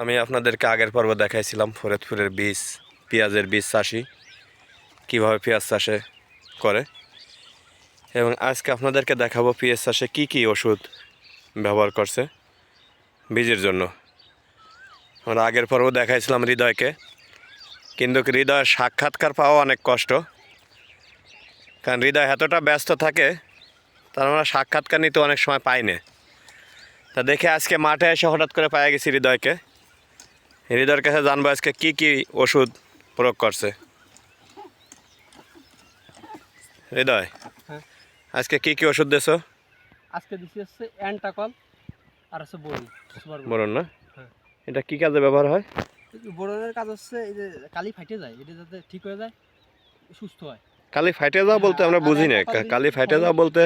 আমি আপনাদেরকে আগের পর্ব দেখাইছিলাম ফরিদপুরের বীজ, পেঁয়াজের বীজ চাষি, কীভাবে পেঁয়াজ চাষে করে। এবং আজকে আপনাদেরকে দেখাবো পেঁয়াজ চাষে কী কী ওষুধ ব্যবহার করছে বীজের জন্য। আমরা আগের পর্ব দেখাইছিলাম হৃদয়কে, কিন্তু হৃদয়ের সাক্ষাৎকার পাওয়া অনেক কষ্ট। কারণ হৃদয় এতটা ব্যস্ত থাকে, তার আমরা সাক্ষাৎকার নিতে অনেক সময় পাই না। তা দেখে আজকে মাঠে এসে হঠাৎ করে পাওয়া গেছি হৃদয়কে। হৃদয়ের কাছে জানব আজকে কি কি ওষুধ প্রয়োগ করছে। হৃদয় হ্যাঁ। আজকে কি কি ওষুধ দিয়েছ? আজকে দিচ্ছি হচ্ছে অ্যান্টাকল আর হচ্ছে বোরন বলুন না? হ্যাঁ। এটা কি কাজে ব্যবহার হয়? বোরনের কাজ হচ্ছে এই যে কালি ফাইটে যায় এটা যাতে ঠিক হয়ে যায় সুস্থ হয়। কালি ফাইটে যাওয়া বলতে আমরা বুঝি না কালি কি- ফাইটে যাওয়া বলতে?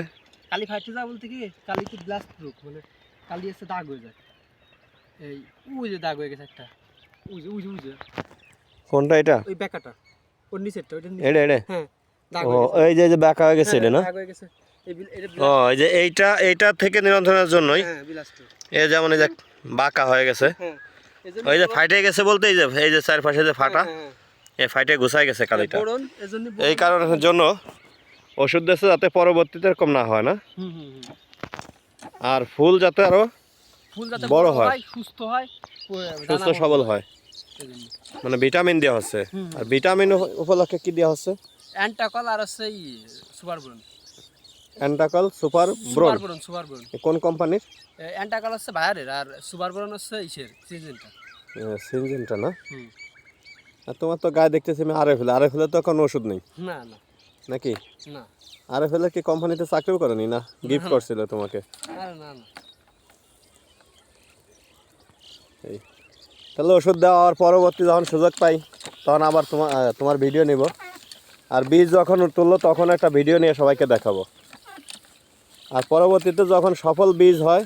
কালি ফাইটে যায় বলতে কি কালি কি ব্লাস্ট রোগ মানে কালি এসে দাগ হয়ে যায়। এই ওই যে দাগ হয়ে গেছে একটা। যে কোনটা এটা? ওই ব্যাকাটা ওর নিচেরটা ওইটা এড়ে এড়ে। হ্যাঁ ও এই যে যে বাঁকা হয়ে গেছে হ্যাঁ, না? হয়ে গেছে। ও এই যে এইটা এইটা থেকে নিয়ন্ত্রণের জন্যই হ্যাঁ এই যেমন এই যে বাঁকা হয়ে গেছে। হ্যাঁ ওই যে ফাইটে গেছে বলতে এই যে এই যে চারপাশে যে ফাটা এই ফাইটে ঘুষাই গেছে কালিটা। এই কারণের জন্য ওষুধ দিচ্ছে যাতে পরবর্তীতে এরকম না হয় না। আর ফুল যাতে আরও বড় হয়। সুস্থ হয়। সুস্থ সবল হয়। মানে ভিটামিন দেওয়া হচ্ছে। আর ভিটামিন উপলক্ষে কি দেওয়া হচ্ছে? অ্যান্টাকল আর হচ্ছে এই super boron Antracol super boron super boron কোন কোম্পানির? অ্যান্টাকল হচ্ছে বাইরের আর সুপার বোরন হচ্ছে ইসের সিজনটা। সিনজেনটা না? আর তোমার তো গায়ে দেখতেছি আমি আরে ফেলে আরে ফেলে তো কোনো ওষুধ নেই। না না। নাকি? না। আরে ফেলে কি কোম্পানিতে চাকরিও করেনি না? গিফট করছিল তোমাকে? আরে না না। এই। তাহলে ওষুধ দেওয়ার পরবর্তী যখন সুযোগ পাই, তখন আবার তোমার তোমার ভিডিও নিব। আর বীজ যখন তুললো, তখন একটা ভিডিও নিয়ে সবাইকে দেখাবো। আর পরবর্তীতে যখন সফল বীজ হয়,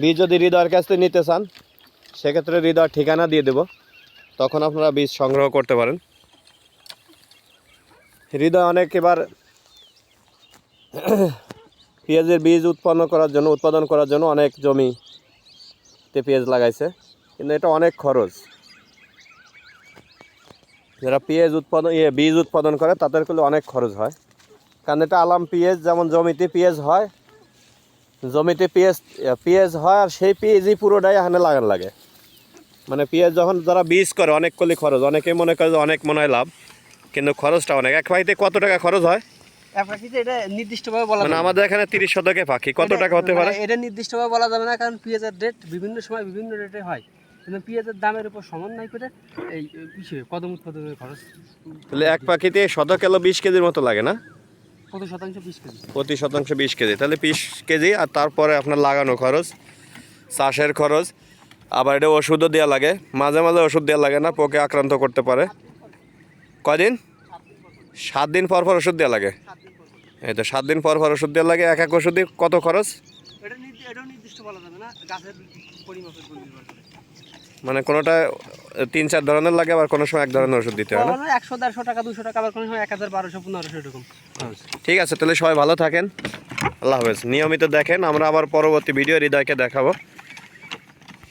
বীজ যদি হৃদয়ের কাছ থেকে নিতে চান, সেক্ষেত্রে হৃদয়ের ঠিকানা দিয়ে দেব। তখন আপনারা বীজ সংগ্রহ করতে পারেন। হৃদয় অনেক এবার পেঁয়াজের বীজ উৎপন্ন করার জন্য, উৎপাদন করার জন্য অনেক জমিতে পেঁয়াজ লাগাইছে, কিন্তু এটা অনেক খরচ। যারা পেঁয়াজ উৎপাদন ইয়ে বীজ উৎপাদন করে, তাদের করলে অনেক খরচ হয়। কারণ এটা আলাম পেঁয়াজ, যেমন জমিতে পেঁয়াজ হয়, জমিতে পেঁয়াজ পেঁয়াজ হয়, আর সেই পেঁয়াজই পুরোটাই এখানে লাগান লাগে। মানে পেঁয়াজ যখন যারা বীজ করে, অনেক করলে খরচ, অনেকেই মনে করে যে অনেক মনে হয় লাভ, কিন্তু খরচটা অনেক। এক পাইতে কত টাকা খরচ হয়? এটা নির্দিষ্টভাবে বলা মানে। আমাদের এখানে তিরিশ শতকে পাখি কত টাকা হতে পারে? মানে এটা নির্দিষ্টভাবে বলা যাবে না কারণ পেঁয়াজের রেট বিভিন্ন সময় বিভিন্ন রেটে হয়। কিন্তু পেঁয়াজের দামের উপর সমন্বয় করে এই ইসে কদম উৎপাদনের খরচ তাহলে এক পাখিতে শত কিলো বিশ কেজির মতো লাগে না? কত শতাংশ বিশ কেজি। প্রতি শতাংশ বিশ কেজি। তাহলে বিশ কেজি আর তারপরে আপনার লাগানো খরচ চাষের খরচ আবার এটা ওষুধও দেওয়া লাগে। মাঝে মাঝে ওষুধ দেওয়া লাগে না পোকে আক্রান্ত করতে পারে। কদিন সাত দিন পর পর ওষুধ দেওয়া লাগে। এই তো সাত দিন পর পর ওষুধ দেওয়া লাগে এক এক ওষুধে কত খরচ? মানে কোনোটা তিন চার ধরনের লাগে আবার কোনো সময় এক ধরনের ওষুধ দিতে হবে না? একশো দেড়শো টাকা দুশো টাকা আবার কোনো সময় এক হাজার বারোশো পনেরোশো এরকম ঠিক আছে তাহলে সবাই ভালো থাকেন। আল্লাহ হাফেজ। নিয়মিত দেখেন আমরা আবার পরবর্তী ভিডিও হৃদয়কে দেখাবো।